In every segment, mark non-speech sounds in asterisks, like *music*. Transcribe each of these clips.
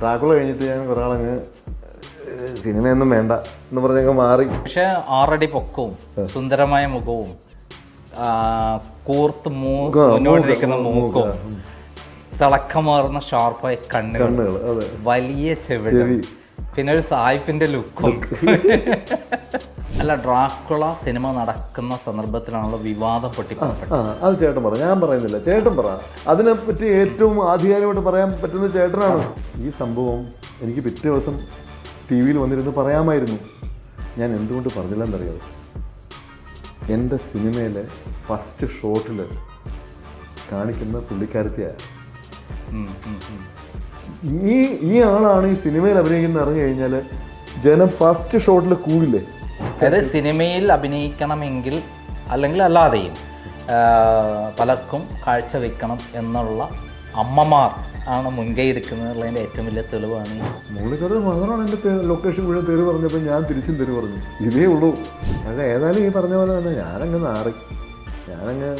Dracula കഴിഞ്ഞിട്ട് ഞാൻ കുറേ ആളങ്ങ് സിനിമയൊന്നും വേണ്ട എന്ന് പറഞ്ഞങ്ങ് മാറി. പക്ഷെ ആറടി പൊക്കവും സുന്ദരമായ മുഖവും കൂർത്ത് മൂ മുന്നോട്ടിരിക്കുന്ന മൂക്കും തിളക്കമാർന്ന ഷാർപ്പായ കണ്ണുകൾ കണ്ണുകൾ വലിയ ചെവിടും പിന്നെ ഒരു സായിപ്പിന്റെ ലുക്കും. *laughs* അല്ല ഡ്രാക്കുള സിനിമ നടക്കുന്ന സന്ദർഭത്തിലാണല്ലോ വിവാദം പൊട്ടിപ്പുറപ്പെട്ടത്. ആ അത് ചേട്ടൻ പറ ഞാൻ പറയുന്നില്ല. ചേട്ടൻ പറ. അതിനെ പറ്റി ഏറ്റവും ആധികാരികമായിട്ട് പറയാൻ പറ്റുന്ന ചേട്ടനാണ്. ഈ സംഭവം എനിക്ക് പിറ്റേ ദിവസം ടി വിയിൽ വന്നിരുന്ന് പറയാമായിരുന്നു. ഞാൻ എന്തുകൊണ്ട് പറഞ്ഞില്ലെന്നറിയാതെ എന്റെ സിനിമയിലെ ഫസ്റ്റ് ഷോട്ടിൽ കാണിക്കുന്ന പുള്ളിക്കാരത്തിയാണ്. ഈ ഈ ആളാണ് ഈ സിനിമയിൽ അഭിനയിക്കുന്ന അറിഞ്ഞു കഴിഞ്ഞാൽ ജനം ഫസ്റ്റ് ഷോട്ടിൽ കൂടില്ലേ? അതായത് സിനിമയിൽ അഭിനയിക്കണമെങ്കിൽ അല്ലെങ്കിൽ അല്ലാതെയും പലർക്കും കാഴ്ച വെക്കണം എന്നുള്ള അമ്മമാർ ആണ് മുൻകൈ എടുക്കുന്നതിന്റെ ഏറ്റവും വലിയ തെളിവാണ് ഈ മുള്ളിക്കട മാത്രമാണ് എന്റെ ലൊക്കേഷൻ മുഴുവൻ പേര് പറഞ്ഞപ്പോൾ ഞാൻ തിരിച്ചും തെരു പറഞ്ഞു. ഇതേ ഉള്ളൂ. അത് ഏതായാലും ഈ പറഞ്ഞ പോലെ തന്നെ ഞാനങ്ങ് നാറി. ഞാനങ്ങ്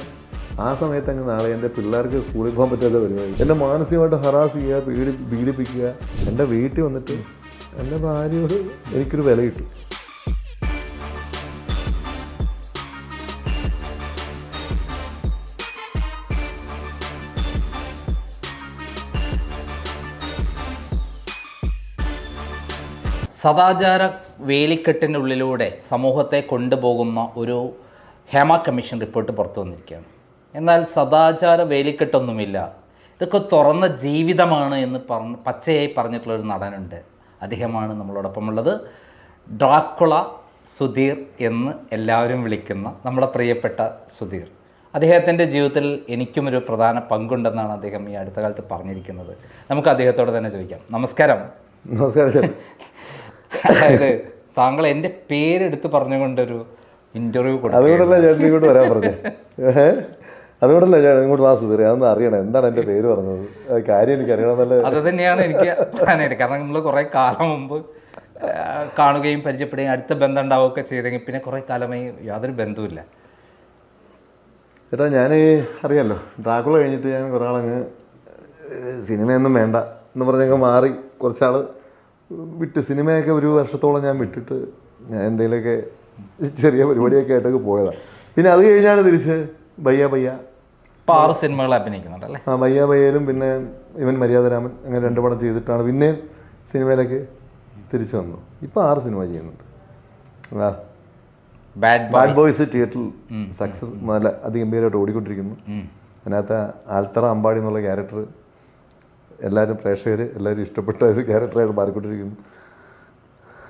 ആ സമയത്ത് അങ്ങ് നാളെ എന്റെ പിള്ളേർക്ക് സ്കൂളിൽ പോകാൻ പറ്റാത്ത പരിപാടി. എന്നെ മാനസികമായിട്ട് ഹറാസ് ചെയ്യുക പീഡി പീഡിപ്പിക്കുക. എന്റെ വീട്ടിൽ വന്നിട്ട് എന്റെ ഭാര്യയോട് എനിക്കൊരു വില കിട്ടും. സദാചാര വേലിക്കെട്ടിനുള്ളിലൂടെ സമൂഹത്തെ കൊണ്ടുപോകുന്ന ഒരു ഹേമ കമ്മീഷൻ റിപ്പോർട്ട് പുറത്തു വന്നിരിക്കുകയാണ്. എന്നാൽ സദാചാര വേലിക്കെട്ടൊന്നുമില്ല. ഇതൊക്കെ തുറന്ന ജീവിതമാണ് എന്ന് പറഞ്ഞ് പച്ചയായി പറഞ്ഞിട്ടുള്ളൊരു നടനുണ്ട്. അദ്ദേഹമാണ് നമ്മളോടൊപ്പമുള്ളത്. ഡ്രാക്കുള സുധീർ എന്ന് എല്ലാവരും വിളിക്കുന്ന നമ്മുടെ പ്രിയപ്പെട്ട സുധീർ. അദ്ദേഹത്തിന്റെ ജീവിതത്തിൽ എനിക്കും ഒരു പ്രധാന പങ്കുണ്ടെന്നാണ് അദ്ദേഹം ഈ അടുത്ത കാലത്ത് പറഞ്ഞിരിക്കുന്നത്. നമുക്ക് അദ്ദേഹത്തോട് തന്നെ ചോദിക്കാം. നമസ്കാരം. നമസ്കാരം അതായത് താങ്കൾ എന്റെ പേരെടുത്ത് പറഞ്ഞുകൊണ്ടൊരു ഇന്റർവ്യൂ കൊടുക്കും അതുകൊണ്ടല്ല ചേട്ടൻ കൂടെ വരാൻ പറഞ്ഞത്? ഏഹ്? അതുകൊണ്ടല്ല ഞാൻ ഇങ്ങോട്ട് വാ സുധീർ അതൊന്ന് അറിയണം. എന്താണ് എന്റെ പേര് പറഞ്ഞത്? കാര്യം എനിക്ക് അറിയണമെന്നല്ല അത് തന്നെയാണ് എനിക്ക് പറയാനായിട്ട്. കാരണം നമ്മൾ കുറേ കാലം മുമ്പ് കാണുകയും പരിചയപ്പെടുകയും അടുത്ത ബന്ധം ഉണ്ടാവുകയൊക്കെ ചെയ്തെങ്കിൽ പിന്നെ കുറേ കാലമായി യാതൊരു ബന്ധവുമില്ല. ചേട്ടാ ഞാൻ അറിയാമല്ലോ ഡ്രാക്കുള കഴിഞ്ഞിട്ട് ഞാൻ കുറേ ആളങ്ങ് സിനിമയൊന്നും വേണ്ട എന്ന് പറഞ്ഞങ്ങ് മാറി കുറച്ചാൾ വിട്ട് സിനിമയൊക്കെ ഒരു വർഷത്തോളം ഞാൻ വിട്ടിട്ട് ഞാൻ എന്തെങ്കിലുമൊക്കെ ചെറിയ പരിപാടിയൊക്കെ ആയിട്ടൊക്കെ പോയതാണ് പിന്നെ അത് കഴിഞ്ഞാണ് തിരിച്ച് ബയ്യ ബയ്യ ഇപ്പം ആറ് സിനിമകൾ അഭിനയിക്കുന്നുണ്ട് അല്ലേ ആ ബയ്യ ബയ്യയിലും പിന്നെ ഇവൻ മര്യാദരാമൻ അങ്ങനെ രണ്ട് പടം ചെയ്തിട്ടാണ് പിന്നെ സിനിമയിലേക്ക് തിരിച്ചു വന്നു. ഇപ്പോൾ ആറ് സിനിമ ചെയ്യുന്നുണ്ട്. ആ. ബാഡ് ബാഡ് ബോയ് ബോയ്സ് തിയേറ്ററിൽ സക്സസ് നല്ല അതിഗംഭീരമായിട്ട് ഓടിക്കൊണ്ടിരിക്കുന്നു. അതിനകത്ത് ആൽത്തറ അമ്പാടി എന്നുള്ള ക്യാരക്ടർ എല്ലാവരും പ്രേക്ഷകർ എല്ലാവരും ഇഷ്ടപ്പെട്ട ഒരു ക്യാരക്ടറായിട്ട് മാറിക്കൊണ്ടിരിക്കുന്നു.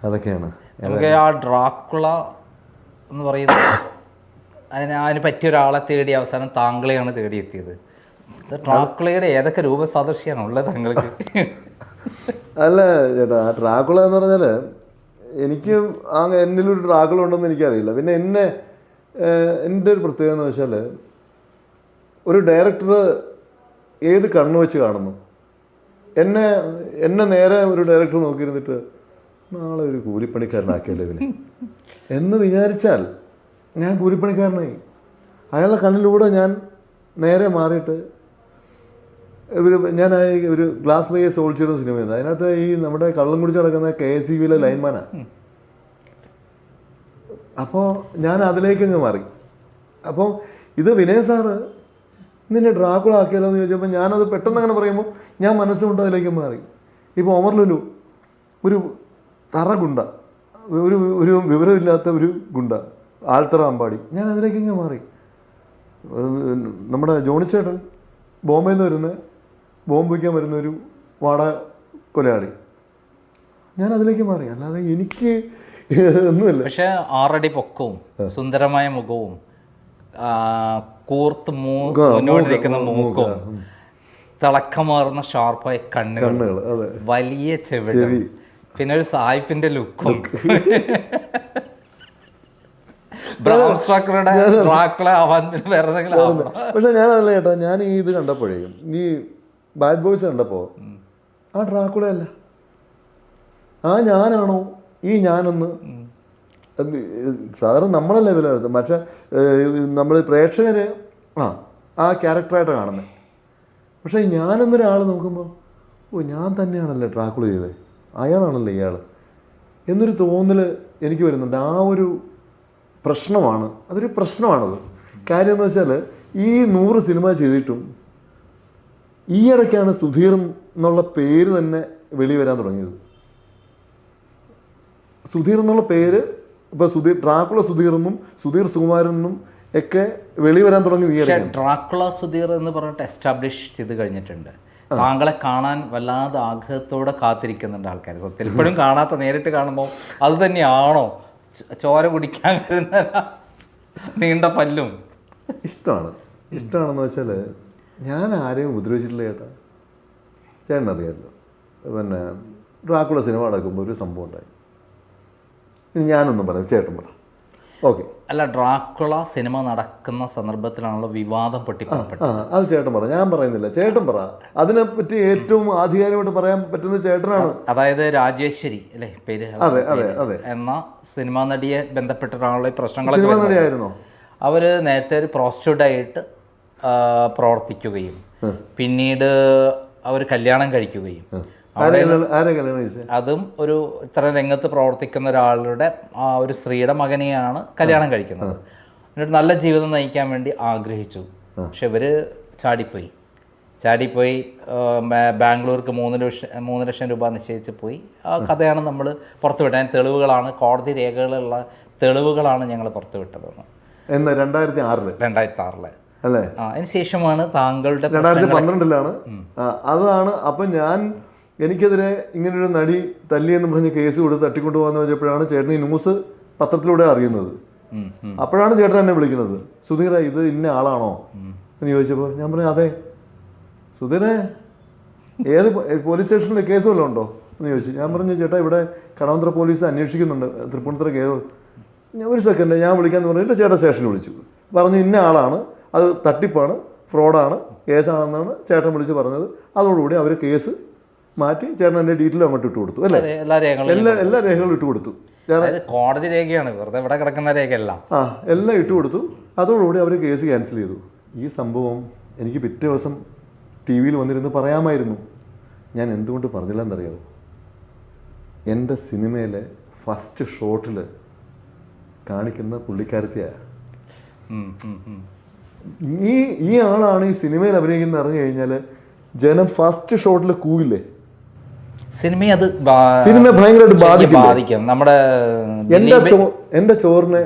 അതൊക്കെയാണ്. നമുക്ക് ആ ഡ്രാക്കുള എന്ന് പറയുന്നത് അതിന് അതിന് പറ്റിയ ഒരാളെ തേടി അവസാനം താങ്കളെയാണ് തേടിയെത്തിയത്. ട്രാക്കുളയുടെ ഏതൊക്കെ ഏതൊക്കെ രൂപസാദൃശ്യമാണ് ഉള്ളത് താങ്കൾക്ക്? അല്ല ചേട്ടാ ആ ഡ്രാക്കുള എന്ന് പറഞ്ഞാൽ എനിക്ക് ആ എന്നിലൊരു ട്രാക്കുള ഉണ്ടെന്ന് എനിക്കറിയില്ല. പിന്നെ എന്നെ എന്റെ ഒരു പ്രത്യേകത എന്ന് വെച്ചാൽ ഒരു ഡയറക്ടർ ഏത് കണ്ണു വെച്ച് കാണുന്നു? എന്നെ എന്നെ നേരെ ഒരു ഡയറക്ടർ നോക്കിയിരുന്നിട്ട് നാളെ ഒരു കൂലിപ്പണിക്കാരനാക്കിയല്ലേ പിന്നെ എന്ന് വിചാരിച്ചാൽ ഞാൻ കൂലിപ്പണിക്കാരനായി അയാളുടെ കണ്ണിലൂടെ ഞാൻ നേരെ മാറിയിട്ട് ഒരു ഞാൻ ഒരു ഗ്ലാസ് വൈ സോൾജിയർ സിനിമയാണ് അതിനകത്ത് ഈ നമ്മുടെ കള്ളം കുടിച്ച് നടക്കുന്ന കെ എസ് സി വിയിലെ ലൈൻമാനാണ് അപ്പോൾ ഞാൻ അതിലേക്ക് അങ്ങ് മാറി. അപ്പോൾ ഇത് വിനയ സാറ് നിന്നെ ഡ്രാക്കുള ആക്കിയാലോ എന്ന് ചോദിച്ചപ്പോൾ ഞാനത് പെട്ടെന്ന് അങ്ങനെ പറയുമ്പോൾ ഞാൻ മനസ്സുകൊണ്ട് അതിലേക്ക് മാറി. ഇപ്പോൾ ഒമർ ലുലു ഒരു തറ ഗുണ്ട ഒരു ഒരു വിവരമില്ലാത്ത ഒരു ഗുണ്ട. ആൾത്തറ അമ്പാടി. ഞാൻ അതിലേക്ക് ഇങ്ങ് മാറി. നമ്മുടെ ജോണിച്ചേട്ടൻ ബോംബെയിൽ നിന്ന് വരുന്ന ബോംബ് വയ്ക്കാൻ വരുന്ന ഒരു വാട കൊലയാളി. ഞാൻ അതിലേക്ക് മാറി. അല്ലാതെ എനിക്ക് ഒന്നുമില്ല. പക്ഷെ ആറടി പൊക്കവും സുന്ദരമായ മുഖവും കൂർത്ത് മൂ മുന്നോട്ടിരിക്കുന്ന മൂക്കും തിളക്കമാർന്ന ഷാർപ്പായ കണ്ണുകൾ വലിയ ചെവി. പിന്നെ ഒരു സായിപ്പിന്റെ ലുക്കും. പക്ഷെ ഞാനല്ല കേട്ടോ ഞാൻ ഈ ഇത് കണ്ടപ്പോഴേ ഈ ബാഡ് ബോയ്സ് കണ്ടപ്പോൾ ആ ഡ്രാക്കുള അല്ല ആ ഞാനാണോ ഈ ഞാനെന്ന്? സാധാരണ നമ്മളെ ലെവലാണ് പക്ഷെ നമ്മൾ പ്രേക്ഷകര് ആ ആ ക്യാരക്ടറായിട്ട് കാണുന്നത് പക്ഷേ ഞാനെന്നൊരാൾ നോക്കുമ്പോൾ ഓ ഞാൻ തന്നെയാണല്ലേ ട്രാക്കിൾ ചെയ്തത് അയാളാണല്ലേ ഇയാൾ എന്നൊരു തോന്നൽ എനിക്ക് വരുന്നുണ്ട്. ആ ഒരു പ്രശ്നമാണ്. അതൊരു പ്രശ്നമാണത്. കാര്യം എന്ന് വെച്ചാൽ ഈ നൂറ് സിനിമ ചെയ്തിട്ടും ഈ ഇടയ്ക്കാണ് സുധീർ എന്നുള്ള പേര് തന്നെ വെളി വരാൻ തുടങ്ങിയത്. സുധീർ എന്നുള്ള പേര് ഇപ്പോൾ സുധീർ ട്രാക്കുള സുധീർ എന്നും സുധീർ സുകുമാരൻ എന്നും ഒക്കെ വെളി വരാൻ തുടങ്ങി ട്രാക്കുള ഡ്രാക്കുള സുധീർ എന്ന് പറഞ്ഞിട്ട് എസ്റ്റാബ്ലിഷ് ചെയ്ത് കഴിഞ്ഞിട്ടുണ്ട്. താങ്കളെ കാണാൻ വല്ലാതെ ആഗ്രഹത്തോടെ കാത്തിരിക്കുന്നുണ്ട് ആൾക്കാർ സത്യം ഇപ്പോഴും കാണാത്ത നേരിട്ട് കാണുമ്പോൾ അത് തന്നെയാണോ? ചോര കുടിക്കാൻ വരുന്ന നീണ്ട പല്ലും. ഇഷ്ടമാണ്. ഇഷ്ടമാണെന്ന് വെച്ചാൽ ഞാൻ ആരെയും ഉപദ്രവിച്ചിട്ടില്ല ചേട്ടാ. ചേട്ടൻ അറിയാമല്ലോ പിന്നെ ഡ്രാക്കുള സിനിമ നടക്കുമ്പോൾ ഒരു സംഭവം ഉണ്ടായി. ഞാനൊന്നും പറയാം. ചേട്ടൻ പറ. ഓക്കെ. അല്ല ഡ്രാക്കുള സിനിമ നടക്കുന്ന സന്ദർഭത്തിലാണല്ലോ വിവാദം പൊട്ടിപ്പുറപ്പെട്ടത്. അത് ചേട്ടൻ പറ. ഞാൻ പറയുന്നില്ല. ചേട്ടൻ പറ. അതിനെ പറ്റി ഏറ്റവും ആധികാരികമായിട്ട് പറയാൻ പറ്റുന്ന ചേട്ടനാണ്. അതായത് രാജേശ്വരി അല്ലേ? പേര് അതെ അതെ അതെ. എന്ന സിനിമാ നടിയെ ബന്ധപ്പെട്ടിട്ടാണല്ലോ ഈ പ്രശ്നങ്ങൾ സിനിമ. നടിയായിരുന്നോ? അവർ നേരത്തെ ഒരു പ്രോസ്റ്റിറ്റ്യൂട്ടായിട്ട് പ്രവർത്തിക്കുകയും പിന്നീട് അവർ കല്യാണം കഴിക്കുകയും അതും ഒരു ഇത്ര രംഗത്ത് പ്രവർത്തിക്കുന്ന ഒരാളുടെ ആ ഒരു സ്ത്രീയുടെ മകനെയാണ് കല്യാണം കഴിക്കുന്നത്. എന്നിട്ട് നല്ല ജീവിതം നയിക്കാൻ വേണ്ടി ആഗ്രഹിച്ചു. പക്ഷെ ഇവർ ചാടിപ്പോയി. ചാടിപ്പോയി ബാംഗ്ലൂർക്ക് മൂന്ന് ലക്ഷം മൂന്ന് ലക്ഷം രൂപ നിശ്ചയിച്ച് പോയി. ആ കഥയാണ് നമ്മൾ പുറത്തുവിട്ടത്. അതിന് തെളിവുകളാണ് കോടതി രേഖകളുള്ള തെളിവുകളാണ് ഞങ്ങൾ പുറത്തുവിട്ടതെന്ന് എന്ന് രണ്ടായിരത്തി ആറിൽ രണ്ടായിരത്തി ആറിൽ അല്ലേ? അതിനുശേഷമാണ് അതിന് ശേഷമാണ് താങ്കളുടെ രണ്ടായിരത്തി പന്ത്രണ്ടിലാണ്. അതാണ് അപ്പം ഞാൻ എനിക്കെതിരെ ഇങ്ങനൊരു നടി തല്ലിയെന്ന് പറഞ്ഞ് കേസ് കൊടുത്ത് തട്ടിക്കൊണ്ടു പോകാന്ന് വെച്ചപ്പോഴാണ് ചേട്ടൻ ഈ ന്യൂസ് പത്രത്തിലൂടെ അറിയുന്നത്. അപ്പോഴാണ് ചേട്ടൻ എന്നെ വിളിക്കുന്നത്. സുധീര ഇത് ഇന്ന ആളാണോ? എന്ന് ചോദിച്ചപ്പോൾ ഞാൻ പറഞ്ഞു അതെ. സുധീരെ ഏത് പോലീസ് സ്റ്റേഷനിൽ കേസ് വല്ലതും ഉണ്ടോ? എന്ന് ചോദിച്ചു. ഞാൻ പറഞ്ഞു ചേട്ടാ ഇവിടെ കടവന്ത്ര പോലീസ് അന്വേഷിക്കുന്നുണ്ട് തൃപ്പൂണിത്തുറ കേസ്. ഞാൻ ഒരു സെക്കൻഡ് ഞാൻ വിളിക്കാന്ന് പറഞ്ഞിട്ട് ചേട്ടൻ സ്റ്റേഷനിൽ വിളിച്ചു. പറഞ്ഞു ഇന്ന ആളാണ്. അത് തട്ടിപ്പാണ് ഫ്രോഡാണ് കേസാണെന്നാണ് ചേട്ടൻ വിളിച്ച് പറഞ്ഞത്. അതോടുകൂടി അവർ കേസ് മാറ്റി ചേട്ടൻ എന്റെ ഡീറ്റെയിൽ അങ്ങോട്ട് ഇട്ട് കൊടുത്തു അല്ലേ? എല്ലാ രേഖകളും എല്ലാ എല്ലാ രേഖകളും ഇട്ട് കൊടുത്തു. കോടതി രേഖയാണ് വെറുതെ ഇവിടെ കിടക്കുന്ന രേഖയല്ല. ആ എല്ലാം ഇട്ട് കൊടുത്തു. അതോടുകൂടി അവർ കേസ് ക്യാൻസൽ ചെയ്തു. ഈ സംഭവം എനിക്ക് പിറ്റേ ദിവസം ടി വിയിൽ വന്നിരുന്ന് പറയാമായിരുന്നു. ഞാൻ എന്തുകൊണ്ട് പറഞ്ഞില്ല എന്നറിയാമോ എന്റെ സിനിമയിലെ ഫസ്റ്റ് ഷോട്ടിൽ കാണിക്കുന്ന പുള്ളിക്കാരത്തിയാണ്. ഈ ഈ ആളാണ് ഈ സിനിമയിൽ അഭിനയിക്കുന്നത് അറിഞ്ഞു കഴിഞ്ഞാൽ ജനം ഫസ്റ്റ് ഷോട്ടിൽ കൂവില്ലേ? സിനിമയെ അത് സിനിമ ഭയങ്കരമായിട്ട് ബാധിക്കും. നമ്മുടെ എന്റെ ചോ എന്റെ ചോറിനെ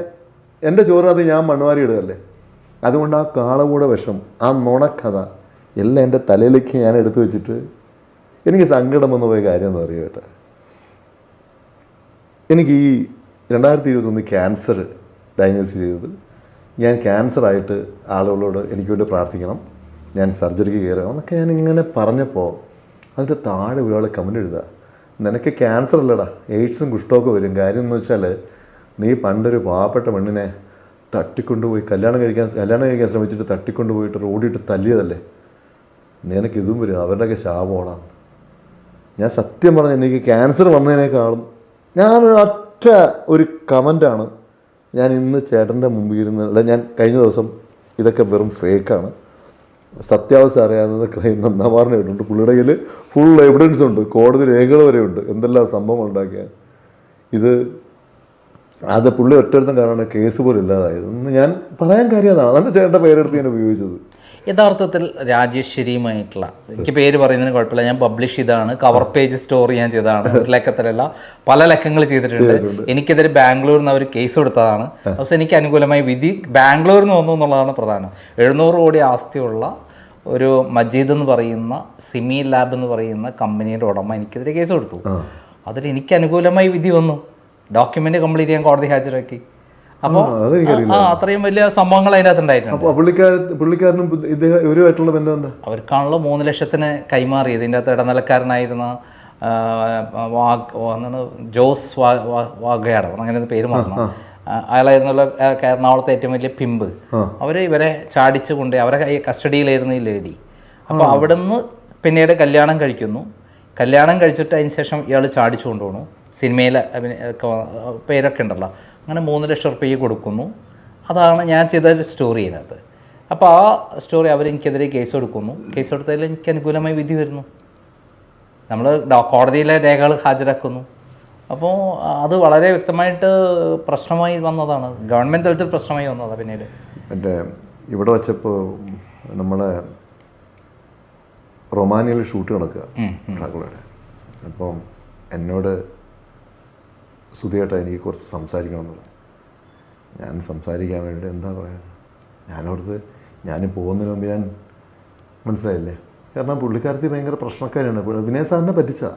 എന്റെ ചോറിനകത്ത് ഞാൻ മണ്ണുവാരി ഇടുകയല്ലേ? അതുകൊണ്ട് ആ കാളകൂട വിഷം ആ നുണക്കഥ എല്ലാം എന്റെ തലയിലേക്ക് ഞാൻ എടുത്തു വെച്ചിട്ട് എനിക്ക് സങ്കടം വന്നു പോയ കാര്യം എന്ന് പറയുക കേട്ടോ. എനിക്ക് ഈ രണ്ടായിരത്തി ഇരുപത്തൊന്ന് ക്യാൻസർ ഡയഗ്നോസ് ചെയ്തത് ഞാൻ ക്യാൻസറായിട്ട് ആളുകളോട് എനിക്ക് വേണ്ടി പ്രാർത്ഥിക്കണം. ഞാൻ സർജറിക്ക് കയറുക എന്നൊക്കെ ഞാൻ ഇങ്ങനെ പറഞ്ഞപ്പോൾ അതിന്റെ താഴെ ഒരാൾ കമന്റ് എഴുതുക നിനക്ക് ക്യാൻസർ അല്ലടാ. എയ്ഡ്സും കുഷ്ടമൊക്കെ വരും. കാര്യം എന്ന് വെച്ചാൽ നീ പണ്ടൊരു പാവപ്പെട്ട പെണ്ണിനെ തട്ടിക്കൊണ്ടുപോയി കല്യാണം കഴിക്കാൻ കല്യാണം കഴിക്കാൻ ശ്രമിച്ചിട്ട് തട്ടിക്കൊണ്ടുപോയിട്ട് റോഡിട്ട് തല്ലിയതല്ലേ? നിനക്ക് ഇതും വരും. അവരുടെയൊക്കെ ശാപമാണ്. ഞാൻ സത്യം പറഞ്ഞ എനിക്ക് ക്യാൻസർ വന്നതിനേക്കാളും ഞാനൊരൊറ്റ ഒരു കമന്റാണ് ഞാൻ ഇന്ന് ചേട്ടന്റെ മുമ്പിൽ ഇരുന്ന് അല്ല ഞാൻ കഴിഞ്ഞ ദിവസം ഇതൊക്കെ വെറും ഫേക്കാണ് സത്യാവസ്ഥ അറിയാവുന്നത് ക്രൈം നന്നാവാറിന് ഇട്ടുണ്ട് പുള്ളിയുടെ കയ്യിൽ ഫുൾ എവിഡൻസ് ഉണ്ട്. കോടതി രേഖകൾ വരെ ഉണ്ട്. എന്തെല്ലാം സംഭവം ഉണ്ടാക്കിയാൽ. ഇത് അത് പുള്ളി ഒറ്റൊരുത്തം കാരണമാണ് കേസ് പോലും ഇല്ലാതായത്. ഞാൻ പറയാൻ കാര്യം അതാണ്. അതാണ് ചേട്ടന്റെ പേരെടുത്ത് ഞാൻ ഉപയോഗിച്ചത്. യഥാർത്ഥത്തിൽ രാജേശ്വരിയുമായിട്ടുള്ള എനിക്ക് പേര് പറയുന്നതിന് കുഴപ്പമില്ല ഞാൻ പബ്ലിഷ് ചെയ്താണ് കവർ പേജ് സ്റ്റോറി ഞാൻ ചെയ്തതാണ് ഒരു ലക്കത്തിലല്ല പല ലക്കങ്ങൾ ചെയ്തിട്ടുണ്ട്. എനിക്കെതിരെ ബാംഗ്ലൂരിൽ നിന്ന് അവർ കേസ് കൊടുത്തതാണ് പക്ഷെ എനിക്ക് അനുകൂലമായി വിധി ബാംഗ്ലൂരിൽ നിന്ന് വന്നു എന്നുള്ളതാണ് പ്രധാനം. എഴുന്നൂറ് കോടി ആസ്തിയുള്ള ഒരു മജീദ് എന്ന് പറയുന്ന സിമി ലാബ് എന്ന് പറയുന്ന കമ്പനിയുടെ ഉടമ എനിക്കെതിരെ കേസ് കൊടുത്തു അതിൽ എനിക്ക് അനുകൂലമായി വിധി വന്നു. ഡോക്യുമെന്റ് കംപ്ലീറ്റ് ചെയ്യാൻ കോടതി ഹാജരാക്കി. അപ്പോൾ ആ, അത്രയും വലിയ സംഭവങ്ങൾ അതിനകത്ത് ഉണ്ടായിട്ടുണ്ട് അവർക്കാണല്ലോ മൂന്ന് ലക്ഷത്തിന് കൈമാറി. ഇതിന്റെ അകത്ത് ഇടനിലക്കാരനായിരുന്ന എന്താണ് ജോസ് വാഗയാടോ അങ്ങനെ പേര് മറന്നു. ആ, അയാളായിരുന്നല്ലോ എറണാകുളത്തെ ഏറ്റവും വലിയ പിമ്പ്. അവർ ഇവരെ ചാടിച്ചു കൊണ്ട് അവരെ കസ്റ്റഡിയിലായിരുന്നു ഈ ലേഡി. അപ്പോൾ അവിടുന്ന് പിന്നീട് കല്യാണം കഴിക്കുന്നു. കല്യാണം കഴിച്ചിട്ട് അതിന് ശേഷം ഇയാൾ ചാടിച്ചു കൊണ്ടുപോകണു സിനിമയിൽ പേരൊക്കെ ഉണ്ടല്ലോ. അങ്ങനെ മൂന്ന് ലക്ഷം റുപ്യ കൊടുക്കുന്നു. അതാണ് ഞാൻ ചെയ്ത സ്റ്റോറി അതിനകത്ത് അപ്പോൾ ആ സ്റ്റോറി അവരെനിക്കെതിരെ കേസ് കൊടുക്കുന്നു കേസ് കൊടുത്തതിൽ എനിക്ക് അനുകൂലമായി വിധി വരുന്നു. നമ്മൾ കോടതിയിലെ രേഖകൾ ഹാജരാക്കുന്നു. അപ്പോൾ അത് വളരെ വ്യക്തമായിട്ട് പ്രശ്നമായി വന്നതാണ്. ഗവൺമെന്റ് തലത്തിൽ പ്രശ്നമായി വന്നതാണ് പിന്നീട്. എന്റെ ഇവിടെ വച്ചപ്പോൾ നമ്മളെ റൊമാനിയയിൽ ഷൂട്ട് നടക്കുക ഡ്രാഗുളയുടെ അപ്പം എന്നോട് സുധിയേട്ടാ എനിക്ക് കുറച്ച് സംസാരിക്കണം പറഞ്ഞു. ഞാൻ സംസാരിക്കാൻ വേണ്ടി എന്താ പറയുക ഞാനവിടുത്തെ ഞാൻ പോകുന്നതിന് മുമ്പ് ഞാൻ മനസ്സിലായില്ലേ? കാരണം പുള്ളിക്കാരത്തി ഭയങ്കര പ്രശ്നക്കാരാണ് വിനയ സാറിനെ പറ്റിച്ചതാ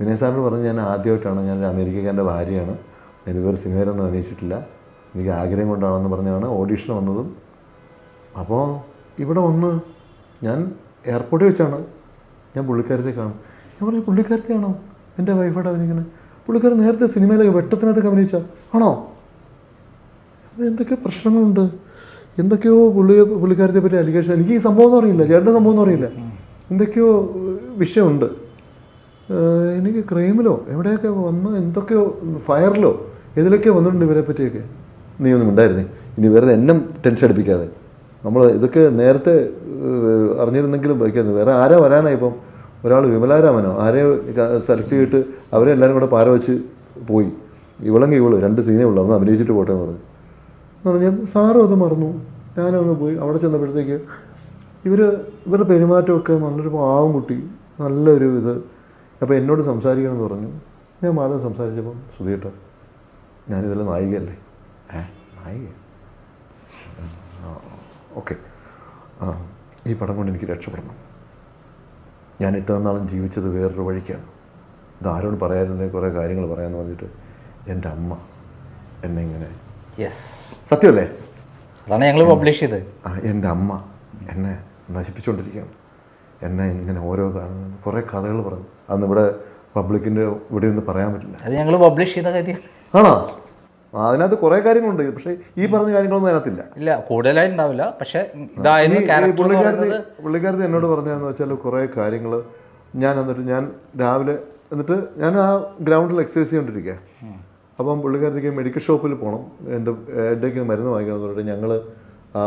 വിനയ സാറിന് പറഞ്ഞ് ഞാൻ ആദ്യമായിട്ടാണ് ഞാൻ അമേരിക്കക്കാരന്റെ ഭാര്യയാണ്. ഞാൻ ഇതുവരെ സിനിമയിലൊന്നും അഭിനയിച്ചിട്ടില്ല. എനിക്ക് ആഗ്രഹം കൊണ്ടാണെന്ന് പറഞ്ഞാണ് ഓഡീഷൻ വന്നതും. അപ്പോൾ ഇവിടെ വന്ന് ഞാൻ എയർപോർട്ടിൽ വെച്ചാണ് ഞാൻ പുള്ളിക്കാരത്തെ കാണും ഞാൻ പറഞ്ഞു പുള്ളിക്കാരത്തെയാണോ? എന്റെ വൈഫായിട്ട് അഭിനയിക്കുന്നത്? പുള്ളിക്കാരൻ നേരത്തെ സിനിമയിലൊക്കെ വെട്ടത്തിനകത്തൊക്കെ അഭിനയിച്ച ആണോ? അപ്പോൾ എന്തൊക്കെ പ്രശ്നങ്ങളുണ്ട്? എന്തൊക്കെയോ പുള്ളി പുള്ളിക്കാരത്തെ പറ്റി അലിഗേഷൻ എനിക്ക് ഈ സംഭവം എന്ന് അറിയില്ല. ചേട്ടന്റെ സംഭവം എന്ന് അറിയില്ല. എന്തൊക്കെയോ വിഷയമുണ്ട്. എനിക്ക് ക്രൈമിലോ എവിടെയൊക്കെ വന്ന് എന്തൊക്കെയോ ഫയറിലോ ഇതിലൊക്കെ വന്നിട്ടുണ്ട് ഇവരെ പറ്റിയൊക്കെ. നീ ഒന്നും ഉണ്ടായിരുന്നേ ഇനി വേറെ എന്നെ ടെൻഷൻ അടിപ്പിക്കാതെ. നമ്മൾ ഇതൊക്കെ നേരത്തെ അറിഞ്ഞിരുന്നെങ്കിലും വയ്ക്കുന്നത് വേറെ ആരാ വരാനായി ഇപ്പം? ഒരാൾ വിമലാരാമനോ ആരെ സെലക്ട് ചെയ്തിട്ട് അവരെ എല്ലാവരും കൂടെ പാര വെച്ച് പോയി. ഇവളെങ്കിൽ ഇവൾ രണ്ട് സീനേ ഉള്ളൂ അന്ന് അഭിനയിച്ചിട്ട് പോട്ടെ എന്ന് പറഞ്ഞു. എന്ന് പറഞ്ഞാൽ സാറും അത് മറന്നു. ഞാനും അങ്ങ് പോയി. അവിടെ ചെന്നപ്പോഴത്തേക്ക് ഇവർ ഇവരുടെ പെരുമാറ്റമൊക്കെ നല്ലൊരു പാവം കുട്ടി നല്ലൊരു ഇത്. അപ്പോൾ എന്നോട് സംസാരിക്കണമെന്ന് പറഞ്ഞു. ഞാൻ മാധവൻ സംസാരിച്ചപ്പം സുധീട്ട ഞാനിതെല്ലാം നായികയല്ലേ? ഏ നായിക ഓക്കെ. ആ ഈ പടം കൊണ്ട് എനിക്ക് രക്ഷപ്പെടണം. ഞാൻ ഇത്ര നാളും ജീവിച്ചത് വേറൊരു വഴിക്കാണ്. ഇത് ആരോട് പറയാതിരുന്ന കുറേ കാര്യങ്ങൾ പറയാമെന്ന് പറഞ്ഞിട്ട് എന്റെ അമ്മ എന്നെ ഇങ്ങനെ യെസ് സത്യമല്ലേ? അതാണ് ഞങ്ങൾ പബ്ലിഷ് ചെയ്തത്. ആ എന്റെ അമ്മ എന്നെ നശിപ്പിച്ചുകൊണ്ടിരിക്കുകയാണ്. എന്നെ ഇങ്ങനെ ഓരോ കുറേ കഥകൾ പറഞ്ഞു. അന്ന് ഇവിടെ പബ്ലിക്കിന്റെ ഇവിടെ ഒന്നും പറയാൻ പറ്റില്ല. അത് ഞങ്ങൾ പബ്ലിഷ് ചെയ്ത കാര്യം ആണോ? അതിനകത്ത് കുറേ കാര്യങ്ങളുണ്ട്. പക്ഷേ ഈ പറഞ്ഞ കാര്യങ്ങളൊന്നും അതിനകത്തില്ല. ഇല്ല കൂടുതലായി ഉണ്ടാവില്ല പക്ഷേ ഇതായിരുന്നു എന്ന് പുള്ളിക്കാരത്തി പുള്ളിക്കാരത്തി എന്നോട് പറഞ്ഞതെന്ന് വെച്ചാൽ കുറേ കാര്യങ്ങൾ ഞാൻ എന്നിട്ട് ഞാൻ രാവിലെ എന്നിട്ട് ഞാൻ ആ ഗ്രൗണ്ടിൽ എക്സസൈസ് ചെയ്തുകൊണ്ടിരിക്കുക അപ്പം പുള്ളിക്കാരത്തേക്ക് മെഡിക്കൽ ഷോപ്പിൽ പോകണം എന്റെ ഇടയ്ക്ക് മരുന്ന് വാങ്ങിക്കണം എന്ന് പറഞ്ഞിട്ട് ഞങ്ങൾ ആ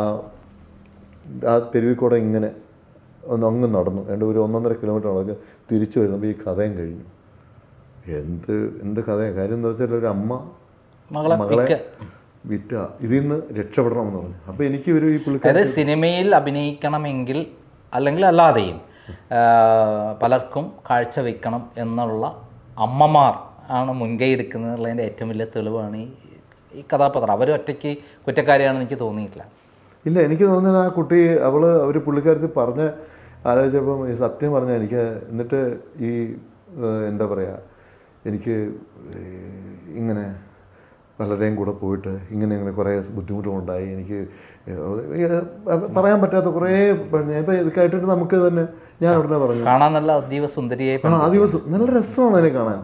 ആ തെരുവിൽ കൂടെ ഇങ്ങനെ ഒന്ന് അങ്ങ് നടന്നു. എന്റെ ഒരു ഒന്നൊന്നര കിലോമീറ്റർ നടന്ന് തിരിച്ചു വരുമ്പോൾ ഈ കഥയും കഴിഞ്ഞു. എന്ത് എന്ത് കഥയാണ് കാര്യം എന്താ വെച്ചാൽ ഒരു അമ്മ മകളെ വിറ്റ. ഇതിൽ നിന്ന് രക്ഷപ്പെടണമെന്ന് പറഞ്ഞു. അപ്പോൾ എനിക്ക് ഒരു ഈ പുള്ളിക്കാരൻ സിനിമയിൽ അഭിനയിക്കണമെങ്കിൽ അല്ലെങ്കിൽ അല്ലാതെയും പലർക്കും കാഴ്ച വെക്കണം എന്നുള്ള അമ്മമാർ ആണ് മുൻകൈ എടുക്കുന്നതിന്റെ ഏറ്റവും വലിയ തെളിവാണ് ഈ ഈ കഥാപാത്രം. അവർ ഒറ്റയ്ക്ക് കുറ്റക്കാരിയാണെന്ന് എനിക്ക് തോന്നിയിട്ടില്ല. ഇല്ല എനിക്ക് തോന്നുന്നത് ആ കുട്ടി അവൾ അവർ പുള്ളിക്കാരത്തി പറഞ്ഞ ആലോചിച്ചപ്പം ഈ സത്യം പറഞ്ഞാൽ എനിക്ക് എന്നിട്ട് ഈ എന്താ പറയുക എനിക്ക് ഇങ്ങനെ പലരെയും കൂടെ പോയിട്ട് ഇങ്ങനെ ഇങ്ങനെ കുറേ ബുദ്ധിമുട്ടുകളുണ്ടായി. എനിക്ക് പറയാൻ പറ്റാത്ത കുറേ ഇപ്പം ഇത് കേട്ടിട്ട് നമുക്ക് തന്നെ ഞാൻ ഉടനെ പറഞ്ഞു. കാണാൻ നല്ല അതീവ സുന്ദരിയെ ആ ദിവസം നല്ല രസമാണ് അതിനെ കാണാൻ.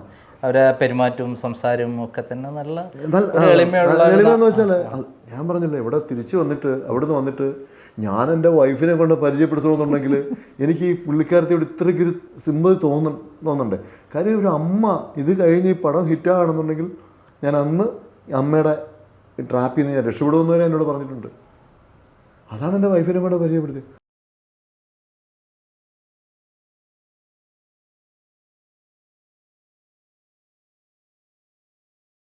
അവരെ പെരുമാറ്റവും സംസാരവും ഒക്കെ തന്നെ നല്ല എളിമയെന്ന് എളിമയുള്ള എളിമെന്ന് വെച്ചാൽ ഞാൻ പറഞ്ഞില്ലേ ഇവിടെ തിരിച്ചു വന്നിട്ട് അവിടുന്ന് വന്നിട്ട് ഞാൻ എന്റെ വൈഫിനെ കൊണ്ട് പരിചയപ്പെടുത്തണമെന്നുണ്ടെങ്കിൽ എനിക്ക് ഈ പുള്ളിക്കാരത്തിയോട് ഇത്രയ്ക്ക് ഒരു സിമ്പതി തോന്നുന്നുണ്ട്. തോന്നണ്ടേ കാര്യം ഒരു അമ്മ ഇത് കഴിഞ്ഞ് ഈ പടം ഹിറ്റാണെന്നുണ്ടെങ്കിൽ ഞാൻ അന്ന് അമ്മയുടെ ട്രാപ്പിൽ നിന്ന് ഞാൻ രക്ഷപ്പെടുമെന്ന് വരെ എന്നോട് പറഞ്ഞിട്ടുണ്ട്. അതാണ് എന്റെ വൈഫിനെ കൂടെ പരിചയപ്പെടുത്തിയത്.